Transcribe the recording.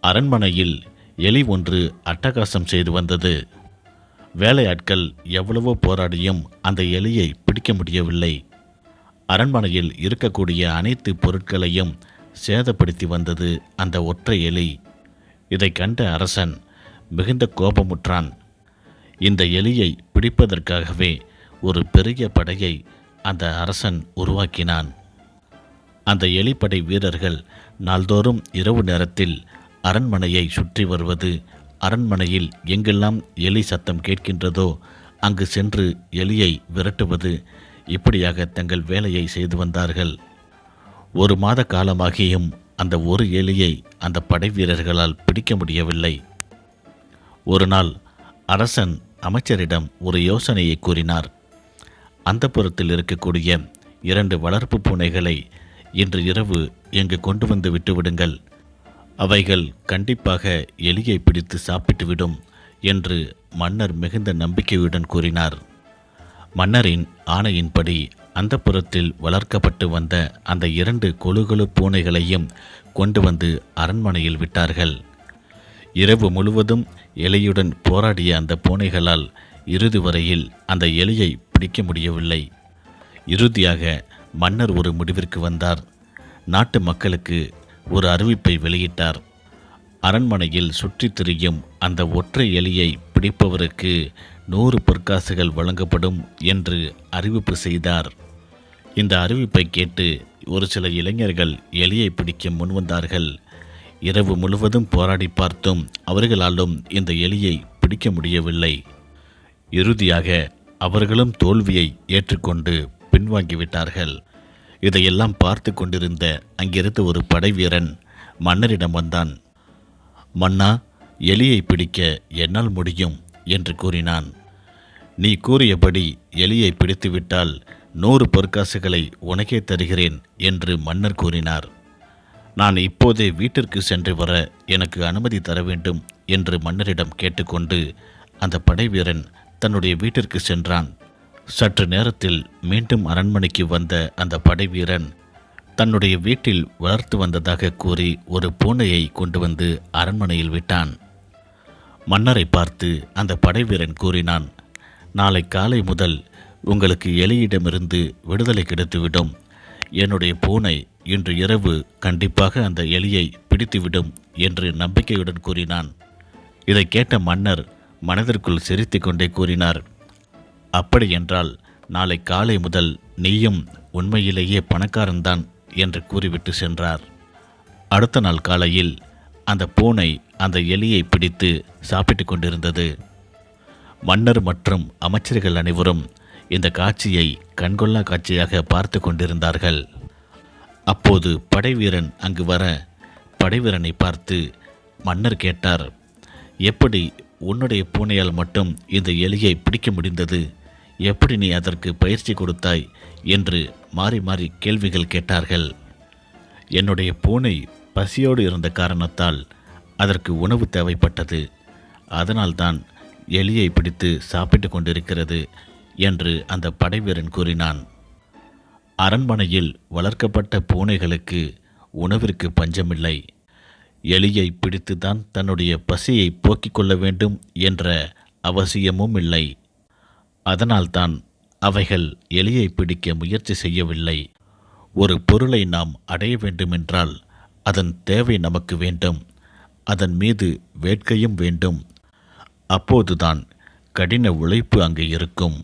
அரண்மனையில் எலி ஒன்று அட்டகாசம் செய்து வந்தது. வேலையாட்கள் எவ்வளவோ போராடியும் அந்த எலியை பிடிக்க முடியவில்லை. அரண்மனையில் இருக்கக்கூடிய அனைத்து பொருட்களையும் சேதப்படுத்தி வந்தது அந்த ஒற்றை எலி. இதை கண்ட அரசன் மிகுந்த கோபமுற்றான். இந்த எலியை பிடிப்பதற்காகவே ஒரு பெரிய படையை அந்த அரசன் உருவாக்கினான். அந்த எலிப்படை வீரர்கள் நாள்தோறும் இரவு நேரத்தில் அரண்மனையை சுற்றி வருவது அரண்மனையில் எங்கெல்லாம் எலி சத்தம் கேட்கின்றதோ அங்கு சென்று எலியை விரட்டுவது இப்படியாக தங்கள் வேலையை செய்து வந்தார்கள். ஒரு மாத காலமாகியும் அந்த ஒரு எலியை அந்த படை வீரர்களால் பிடிக்க முடியவில்லை. ஒரு நாள் அரசன் அமைச்சரிடம் ஒரு யோசனையை கூறினார். அந்த புறத்தில் இருக்கக்கூடிய இரண்டு வளர்ப்பு பூனைகளை இன்று இரவு இங்கு கொண்டு வந்து விட்டுவிடுங்கள் அவைகள் கண்டிப்பாக எலியை பிடித்து சாப்பிட்டுவிடும் என்று மன்னர் மிகுந்த நம்பிக்கையுடன் கூறினார். மன்னரின் ஆணையின்படி அந்த புறத்தில் வளர்க்கப்பட்டு வந்த அந்த இரண்டு கொழுகொழு பூனைகளையும் கொண்டு வந்து அரண்மனையில் விட்டார்கள். இரவு முழுவதும் எலியுடன் போராடிய அந்த பூனைகளால் இறுதி வரையில் அந்த எலியை பிடிக்க முடியவில்லை. இறுதியாக மன்னர் ஒரு முடிவிற்கு வந்தார். நாட்டு மக்களுக்கு ஒரு அறிவிப்பை வெளியிட்டார். அரண்மனையில் சுற்றித் திரியும் அந்த ஒற்றை எலியை பிடிப்பவருக்கு நூறு பொற்காசுகள் வழங்கப்படும் என்று அறிவிப்பு செய்தார். இந்த அறிவிப்பை கேட்டு ஒரு சில இளைஞர்கள் எலியை பிடிக்க முன்வந்தார்கள். இரவு முழுவதும் போராடி பார்த்தும் அவர்களாலும் இந்த எலியை பிடிக்க முடியவில்லை. இறுதியாக அவர்களும் தோல்வியை ஏற்றுக்கொண்டு பின்வாங்கிவிட்டார்கள். இதையெல்லாம் பார்த்து கொண்டிருந்த அங்கிருந்த ஒரு படைவீரன் மன்னரிடம் வந்தான். மன்னா எலியை பிடிக்க என்னால் முடியும் என்று கூறினான். நீ கூறியபடி எலியை பிடித்துவிட்டால் நூறு பொற்காசுகளை உனக்கே தருகிறேன் என்று மன்னர் கூறினார். நான் இப்போதே வீட்டிற்கு சென்று வர எனக்கு அனுமதி தர வேண்டும் என்று மன்னரிடம் கேட்டுக்கொண்டு அந்த படைவீரன் தன்னுடைய வீட்டிற்கு சென்றான். சற்று நேரத்தில் மீண்டும் அரண்மனைக்கு வந்த அந்த படைவீரன் தன்னுடைய வீட்டில் வளர்த்து வந்ததாக கூறி ஒரு பூனையை கொண்டு வந்து அரண்மனையில் விட்டான். மன்னரை பார்த்து அந்த படைவீரன் கூறினான் நாளை காலை முதல் உங்களுக்கு எலியிடமிருந்து விடுதலை கிடைத்துவிடும். என்னுடைய பூனை இன்று இரவு கண்டிப்பாக அந்த எலியை பிடித்துவிடும் என்று நம்பிக்கையுடன் கூறினான். இதை கேட்ட மன்னர் மனதிற்குள் சிரித்து கொண்டே கூறினார் அப்படியென்றால் நாளை காலை முதல் நீயும் உண்மையிலேயே பணக்காரன்தான் என்று கூறிவிட்டு சென்றார். அடுத்த நாள் காலையில் அந்த பூனை அந்த எலியை பிடித்து சாப்பிட்டு கொண்டிருந்தது. மன்னர் மற்றும் அமைச்சர்கள் அனைவரும் இந்த காட்சியை கண்கொள்ளா காட்சியாக பார்த்து கொண்டிருந்தார்கள். அப்போது படைவீரன் அங்கு வர படைவீரனை பார்த்து மன்னர் கேட்டார் எப்படி உன்னுடைய பூனையால் மட்டும் இந்த எலியை பிடிக்க முடிந்தது? எப்படி நீ அதற்கு பயிற்சி கொடுத்தாய்? என்று மாறி மாறி கேள்விகள் கேட்டார்கள். என்னுடைய பூனை பசியோடு இருந்த காரணத்தால் அதற்கு உணவு தேவைப்பட்டது. அதனால்தான் எலியை பிடித்து சாப்பிட்டு கொண்டிருக்கிறது என்று அந்த படைவீரன் கூறினான். அரண்மனையில் வளர்க்கப்பட்ட பூனைகளுக்கு உணவிற்கு பஞ்சமில்லை. எலியை பிடித்துதான் தன்னுடைய பசியை போக்கிக் கொள்ள வேண்டும் என்ற அவசியமும் இல்லை. அதனால்தான் அவைகள் எலியை பிடிக்க முயற்சி செய்யவில்லை. ஒரு பொருளை நாம் அடைய வேண்டுமென்றால் அதன் தேவை நமக்கு வேண்டும். அதன் மீது வேட்கையும் வேண்டும். அப்போதுதான் கடின உழைப்பு அங்கு இருக்கும்.